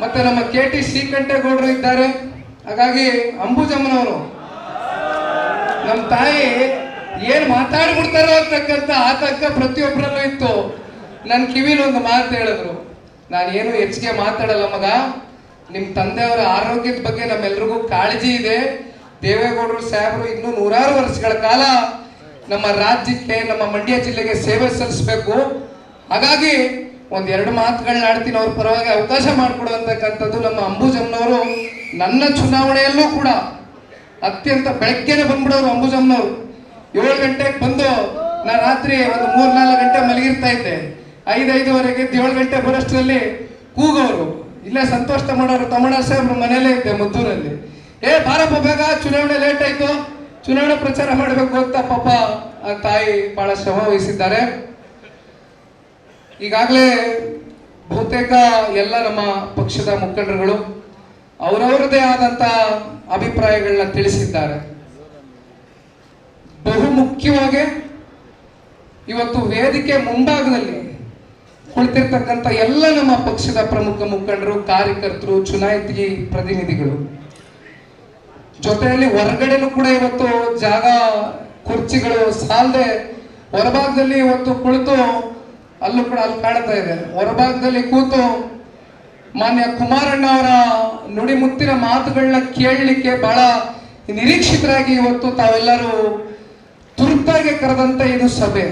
ಮತ್ತೆ ನಮ್ಮ K T ಶ್ರೀಕಂಠೇಗೌಡರು ಇದ್ದಾರೆ. ಹಾಗಾಗಿ ಅಂಬುಜಮ್ಮನವರು ನಮ್ಮ ತಾಯಿ ಏನ್ ಮಾತಾಡ್ಬಿಡ್ತಾರೋ ಅಂತಕ್ಕಂಥ ಆತಂಕ ಪ್ರತಿಯೊಬ್ಬರಲ್ಲೂ ಇತ್ತು. ನನ್ನ ಕಿವಿಲಿ ಒಂದು ಮಾತು ಹೇಳಿದ್ರು ನಾನು ಏನು ಹೆಚ್ಚಿಗೆ ಮಾತಾಡಲ್ಲ ಮಗ. ನಿಮ್ಮ ತಂದೆಯವರ ಆರೋಗ್ಯದ ಬಗ್ಗೆ ನಮ್ಮೆಲ್ರಿಗೂ ಕಾಳಜಿ ಇದೆ. ದೇವೇಗೌಡರು ಸಾಹೇಬರು ಇನ್ನೂ ನೂರಾರು ವರ್ಷಗಳ ಕಾಲ ನಮ್ಮ ರಾಜ್ಯಕ್ಕೆ, ನಮ್ಮ ಮಂಡ್ಯ ಜಿಲ್ಲೆಗೆ ಸೇವೆ ಸಲ್ಲಿಸಬೇಕು. ಹಾಗಾಗಿ ಒಂದ್ ಎರಡು ಮಾತುಗಳನ್ನ ಆಡ್ತೀನಿ, ಅವ್ರ ಪರವಾಗಿ ಅವಕಾಶ ಮಾಡಿಕೊಡುವಂತಕ್ಕಂಥದ್ದು ನಮ್ಮ ಅಂಬುಜಮ್ಮನವರು, ನನ್ನ ಚುನಾವಣೆಯಲ್ಲೂ ಕೂಡ ಅತ್ಯಂತ ಬೆಳಗ್ಗೆನೆ ಬಂದ್ಬಿಡೋರು ಅಂಬುಜಮ್ಮನವರು. ಏಳು ಗಂಟೆಗೆ ಬಂದು ನಾ ರಾತ್ರಿ ಒಂದು ಮೂರ್ ನಾಲ್ಕು ಗಂಟೆ ಮಲಗಿರ್ತಾ ಇದ್ದೆ. ಐದೈದುವರೆಗೆ ಏಳು ಗಂಟೆ ಬರೋಷ್ಟರಲ್ಲಿ ಕೂಗೋರು. ಇಲ್ಲೇ, ಸಂತೋಷ ಮಾಡೋರು ತಮಣ ಸಾಹೇಬ್ರ ಮನೇಲೇ ಇದ್ದೆ ಮದ್ದೂರಲ್ಲಿ. ಏ, ಬಾರಪ್ಪ, ಬೇಗ ಚುನಾವಣೆ ಲೇಟ್ ಆಯ್ತು. ಚುನಾವಣೆ ಪ್ರಚಾರ ಮಾಡಬೇಕು ಅಂತ ಪಾಪ ತಾಯಿ ಬಹಳ ಶ್ರಮ ವಹಿಸಿದ್ದಾರೆ. ಈಗಾಗಲೇ ಬಹುತೇಕ ಎಲ್ಲ ನಮ್ಮ ಪಕ್ಷದ ಮುಖಂಡರುಗಳು ಅವರವರದೇ ಆದಂತ ಅಭಿಪ್ರಾಯಗಳನ್ನ ತಿಳಿಸಿದ್ದಾರೆ. ಬಹು ಮುಖ್ಯವಾಗಿ ಇವತ್ತು ವೇದಿಕೆ ಮುಂಭಾಗದಲ್ಲಿ ಕುಳಿತಿರ್ತಕ್ಕಂಥ ಎಲ್ಲ ನಮ್ಮ ಪಕ್ಷದ ಪ್ರಮುಖ ಮುಖಂಡರು, ಕಾರ್ಯಕರ್ತರು, ಚುನಾಯಿತಿ ಪ್ರತಿನಿಧಿಗಳು. ಜೊತೆಯಲ್ಲಿ ಹೊರಗಡೆನೂ ಕೂಡ ಇವತ್ತು ಜಾಗ ಕುರ್ಚಿಗಳು, ಸಾಲದೆ ಹೊರಭಾಗದಲ್ಲಿ ಇವತ್ತು ಕುಳಿತು ಅಲ್ಲೂ ಕೂಡ ಅಲ್ಲಿ ಕಾಣ್ತಾ ಇದೆ. ಹೊರಭಾಗದಲ್ಲಿ ಕೂತು ಮಾನ್ಯ ಕುಮಾರಣ್ಣ ಅವರ ನುಡಿಮುತ್ತಿನ ಮಾತುಗಳನ್ನ ಕೇಳಲಿಕ್ಕೆ ಬಹಳ ನಿರೀಕ್ಷಿತರಾಗಿ ಇವತ್ತು ತಾವೆಲ್ಲರೂ ತುರ್ತಾಗಿ ಕರೆದಂತ ಇದು ಸಭೆ.